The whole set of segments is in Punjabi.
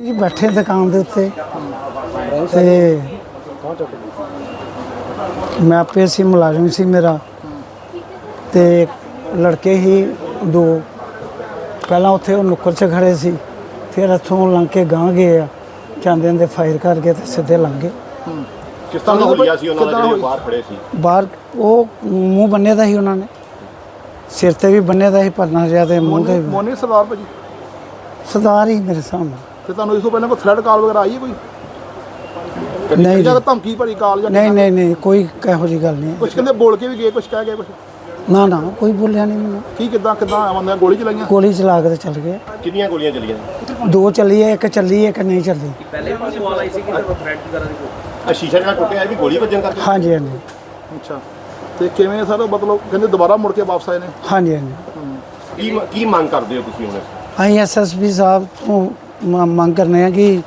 ਜੀ ਬੈਠੇ ਦੁਕਾਨ ਦੇ ਉੱਤੇ। ਤੇ ਮੈਂ ਆਪੇ ਸੀ ਮੁਲਾਜ਼ਮ ਸੀ ਮੇਰਾ। ਤੇ ਲੜਕੇ ਹੀ ਦੋ। ਪਹਿਲਾਂ ਉੱਥੇ ਉਹ ਨੁੱਕਰ 'ਚ ਖੜੇ ਸੀ। ਫਿਰ ਇੱਥੋਂ ਲੰਘ ਕੇ ਗਾਂ ਗਏ ਆ। ਜਾਂਦੇ ਦੇ ਫਾਇਰ ਕਰਕੇ ਤੇ ਸਿੱਧੇ ਲੰਘ ਗਏ। ਕਿਸ ਤਰ੍ਹਾਂ ਦਾ ਹੁਲੀਆ ਸੀ ਉਹਨਾਂ ਦਾ ਜਿਹੜੇ ਬਾਹਰ ਖੜੇ ਸੀ? ਬਾਹਰ ਉਹ ਮੂੰਹ ਬੰਨੇ ਦਾ ਸੀ ਉਹਨਾਂ ਨੇ। ਸਿਰ ਤੇ ਵੀ ਬੰਨੇ ਦਾ ਸੀ ਪਰਨਾ ਜਿਹਾ ਤੇ ਮੂੰਹ ਤੇ ਵੀ। ਮੋਨੀ ਸਰਦਾਰ ਭਾਜੀ? ਸਰਦਾਰ ਹੀ ਮੇਰੇ ਸਾਹਮਣੇ। ਤੇ ਤੁਹਾਨੂੰ ਇਸ ਤੋਂ ਪਹਿਲਾਂ ਕੋਈ ਥ੍ਰੈਡ ਕਾਲ ਵਗੈਰਾ ਆਈ ਹੈ ਕੋਈ? ਨਹੀਂ ਜਾਂ ਜੀ, ਧਮਕੀ ਭਰੀ ਕਾਲ ਜਾਂ ਨਹੀਂ ਨਹੀਂ ਨਹੀਂ ਕੋਈ ਇਹੋ ਜਿਹੀ ਗੱਲ ਨਹੀਂ ਕੁਝ ਕਹਿੰਦੇ ਬੋਲ ਕੇ ਵੀ ਗਏ ਕੁਝ ਕਹਿ ਗਏ ਕੁਝ ਨਾ ਨਾ ਕੋਈ ਬੋਲਿਆ ਨਹੀਂ ਮੈਨੂੰ। ਕੀ ਕਿਦਾਂ ਕਿਦਾਂ ਆਉਂਦੇ ਗੋਲੀ ਚਲਾਈਆਂ? ਗੋਲੀ ਚਲਾ ਕੇ ਤੇ ਚੱਲ ਗਏ। ਕਿੰਨੀਆਂ ਗੋਲੀਆਂ ਚੱਲੀਆਂ? ਦੋ ਚੱਲੀ ਹੈ ਇੱਕ ਚੱਲੀ ਹੈ ਇੱਕ ਨਹੀਂ ਚੱਲੀ। ਆ ਸ਼ੀਸ਼ਾ ਜਿਹੜਾ ਟੁੱਟਿਆ ਇਹ ਵੀ ਗੋਲੀ ਵੱਜਣ ਕਰਕੇ? ਹਾਂਜੀ ਹਾਂਜੀ। ਅੱਛਾ। ਤੇ ਕਿਵੇਂ ਸਰ ਮਤਲਬ ਕਹਿੰਦੇ ਦੁਬਾਰਾ ਮੁੜ ਕੇ ਵਾਪਸ ਆਏ ਨੇ? ਹਾਂਜੀ ਹਾਂਜੀ। ਕੀ ਕੀ ਮੰਗ ਕਰਦੇ ਹੋ ਤੁਸੀਂ ਹੁਣ? ਅਸੀਂ ਐਸਐਸਪੀ ਸਾਹਿਬ ਤੋਂ ਮ- ਮੰਗ ਕਰਨੇ ਆ ਕਿ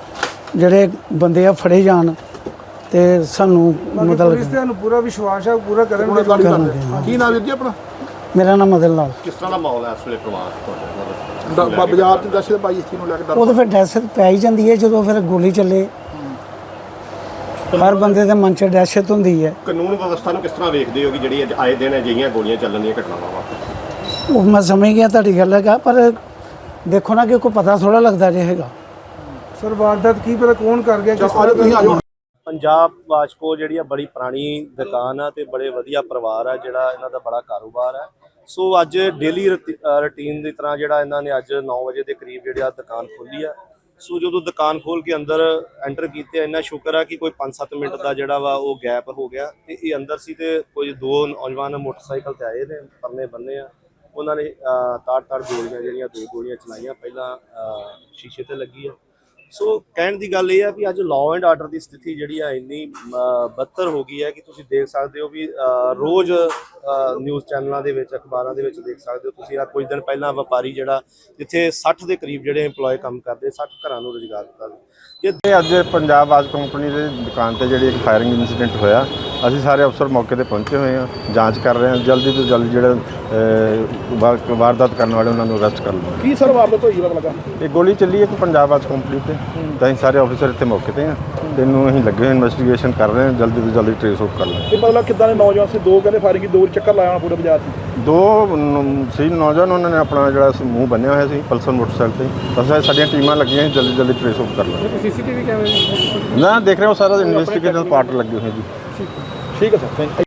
ਜਿਹੜੇ ਬੰਦੇ ਆ ਫੜੇ ਜਾਣ ਤੇ ਸਾਨੂੰ ਮਤਲਬ ਤੁਹਾਨੂੰ ਪੂਰਾ ਵਿਸ਼ਵਾਸ ਹੈ ਪੂਰਾ ਕਰਨ ਹੁਣ ਗੱਲ ਕਰਾਂਗੇ, ਕਰਦੇ ਕੀ ਨਾਮ ਵੀਰ ਜੀ ਆਪਣਾ? ਮੇਰਾ ਨਾਮ ਮਦਨ ਲਾਲ। ਕਿਸ ਤਰ੍ਹਾਂ ਦਾ ਮਾਹੌਲ ਹੈ ਇਸ ਵੇਲੇ ਪਰਿਵਾਰ ਤੁਹਾਡਾ ਡ- ਬ- ਬਾਜ਼ਾਰ ਚ ਦਸ਼ਤ ਪਾਈ ਇਸ ਚੀਜ਼ ਨੂੰ ਲੈ ਕੇ ਡਰ ਉਹ ਤਾਂ ਫਿਰ ਦਹਿਸ਼ਤ ਪੈ ਹੀ ਜਾਂਦੀ ਹੈ ਜਦੋਂ ਫਿਰ ਗੋਲੀ ਚੱਲੇ। ਹਰ ਬੰਦੇ ਦੇ ਮਨ 'ਚ ਦਹਿਸ਼ਤ ਹੁੰਦੀ ਹੈ। ਕਾਨੂੰਨ ਵਿਵਸਥਾ ਨੂੰ ਕਿਸ ਤਰ੍ਹਾਂ ਵੇਖਦੇ ਹੋ ਕਿ ਜਿਹੜੀ ਅੱਜ ਆਏ ਦਿਨ ਅਜਿਹੀਆਂ ਗੋਲੀਆਂ ਚੱਲਣ ਦੀਆਂ ਘਟਨਾਵਾਂ ਵਾ ਉਹ ਮੈਂ ਸਮਝ ਗਿਆ ਤੁਹਾਡੀ ਗੱਲ ਹੈਗਾ ਪਰ ਦੇਖੋ ਨਾ ਕਿ ਕੋਈ ਪਤਾ ਥੋੜਾ ਲੱਗਦਾ ਰਹੇਗਾ ਸਰ ਵਾਰਦਾਤ ਕੀ ਪਤਾ ਕੌਣ ਕਰ ਗਿਆ ਕਿਸ ਅੱਜ ਤੁਸੀਂ ਆ ਜਾਓ ਪੰਜਾਬ ਵਾਸ਼ਕੋ ਜਿਹੜੀ ਆ ਬੜੀ ਪੁਰਾਣੀ ਦੁਕਾਨ ਆ ਤੇ ਬੜੇ ਵਧੀਆ ਪਰਿਵਾਰ ਆ ਜਿਹੜਾ ਇਹਨਾਂ ਦਾ ਬੜਾ ਕਾਰੋਬਾਰ ਹੈ ਸੋ ਅੱਜ ਡੇਲੀ ਰੁਟੀਨ ਦੀ ਤਰ੍ਹਾਂ ਜਿਹੜਾ ਇਹਨਾਂ ਨੇ ਅੱਜ 9 ਵਜੇ ਦੇ ਕਰੀਬ ਜਿਹੜੀ ਆ ਦੁਕਾਨ ਖੋਲੀ ਆ। ਸੋ ਜਦੋਂ ਦੁਕਾਨ ਖੋਲ ਕੇ ਅੰਦਰ ਐਂਟਰ ਕੀਤੇ ਇੰਨਾ ਸ਼ੁਕਰ ਆ ਕਿ ਕੋਈ 5-7 ਮਿੰਟ ਦਾ ਜਿਹੜਾ ਵਾ ਉਹ ਗੈਪ ਹੋ ਗਿਆ ਤੇ ਇਹ ਅੰਦਰ ਸੀ ਤੇ ਕੁਝ ਦੋ ਨੌਜਵਾਨ ਮੋਟਰਸਾਈਕਲ ਤੇ ਆਏ ਨੇ ਪਰਨੇ ਬੰਨੇ ਆ। ਉਹਨਾਂ ਨੇ ਤਾੜ ਤਾੜ ਗੋਲੀਆਂ ਜਿਹੜੀਆਂ ਦੋ ਗੋਲੀਆਂ ਚਲਾਈਆਂ। ਪਹਿਲਾਂ ਸ਼ੀਸ਼ੇ ਤੇ ਲੱਗੀ ਆ। ਸੋ ਕਹਿਣ ਦੀ ਗੱਲ ਇਹ ਆ ਵੀ ਅੱਜ ਲਾਅ ਐਂਡ ਆਰਡਰ ਦੀ ਸਥਿਤੀ ਜਿਹੜੀ ਆ ਇੰਨੀ ਅਹ, ਬੱਤਰ ਹੋ ਗਈ ਹੈ ਕਿ ਤੁਸੀਂ ਦੇਖ ਸਕਦੇ ਹੋ ਵੀ ਰੋਜ਼ ਨਿਊਜ਼ ਚੈਨਲਾਂ ਦੇ ਵਿੱਚ ਅਖਬਾਰਾਂ ਦੇ ਵਿੱਚ ਦੇਖ ਸਕਦੇ ਹੋ ਤੁਸੀਂ। ਆ ਕੁਝ ਦਿਨ ਪਹਿਲਾਂ ਵਪਾਰੀ ਜਿਹੜਾ ਜਿੱਥੇ 60 ਦੇ ਕਰੀਬ ਜਿਹੜੇ EMPLOYE ਕੰਮ ਕਰਦੇ 60 ਘਰਾਂ ਨੂੰ ਰੁਜ਼ਗਾਰ ਦਿੱਤਾ। ਇਹ ਇਹ ਅੱਜ ਪੰਜਾਬ ਆਜ ਕੰਪਨੀ ਦੇ ਦੁਕਾਨ ਤੇ ਜਿਹੜੀ ਇੱਕ ਫਾਇਰਿੰਗ ਇਨਸੀਡੈਂਟ ਹੋਇਆ। ਅਸੀਂ ਸਾਰੇ ਅਫਸਰ ਮੌਕੇ ਤੇ ਪਹੁੰਚੇ ਹੋਏ ਹਾਂ ਜਾਂਚ ਕਰ ਰਹੇ ਹਾਂ ਜਲਦੀ ਤੋਂ ਜਲਦੀ ਜਿਹੜੇ ਅਹ, ਵਾ- ਵਾਰਦਾਤ ਕਰਨ ਵਾਲੇ ਉਹਨਾਂ ਨੂੰ ਅਰੈਸਟ ਕਰ ਲਵਾਂਗੇ ਕੀ ਸਰ ਵਾਰਦਾਤ ਹੋਈ ਪਤਾ ਲੱਗਾ? ਇਹ ਗੋਲੀ ਚੱਲੀ ਇੱਕ ਪੰਜਾਬ ਆਜ ਕੰਪਨੀ ਤੇ ਤਾਂ ਅਸੀਂ ਸਾਰੇ ਅਫਸਰ ਇੱਥੇ ਮੌਕੇ ਤੇ ਹਾਂ। ਤੇ ਇਹਨੂੰ ਅਸੀਂ ਲੱਗੇ ਹੋਏ ਇਨਵੈਸਟੀਗੇਸ਼ਨ ਕਰ ਰਹੇ ਹਾਂ ਜਲਦੀ ਤੋਂ ਜਲਦੀ ਟ੍ਰੇਸ ਆਊਟ ਕਰ ਲਾਂਗੇ ਇਹ ਮਤਲਬ ਕਿਦਾਂ ਦੇ ਨੌਜਵਾਨ ਸੀ? ਦੋ ਕਹਿੰਦੇ ਫਾਇਰਿੰਗ ਦੋ ਚੱਕਰ ਲਾਇਆ ਹੋਣਾ ਪੂਰੇ ਬਾਜ਼ਾਰ 'ਚ। ਦੋ ਨ- ਸੀ ਨੌਜਵਾਨ ਉਹਨਾਂ ਨੇ ਆਪਣਾ ਜਿਹੜਾ ਸੀ ਮੂੰਹ ਬੰਨਿਆ ਹੋਇਆ ਸੀ ਪਲਸਰ ਮੋਟਰਸਾਈਕਲ ਤੇ। ਇਹ ਸਾਡੀਆਂ ਟੀਮਾਂ ਲੱਗੀਆਂ ਸੀ, ਜਲਦੀ ਜਲਦੀ ਟ੍ਰੇਸ ਆਊਟ ਕਰ ਲਾਂਗੇ ਸੀਸੀਟੀਵੀ ਕੈਮਰੇ ਨਾ ਦੇਖ ਰਹੇ ਹੋ ਸਾਰਾ ਇਨਵੈਸਟੀਗੇਸ਼ਨ ਪਾਰਟ ਲੱਗੇ ਹੋਏ ਜੀ। ਠੀਕ ਹੈ ਸਰ ਥੈਂਕ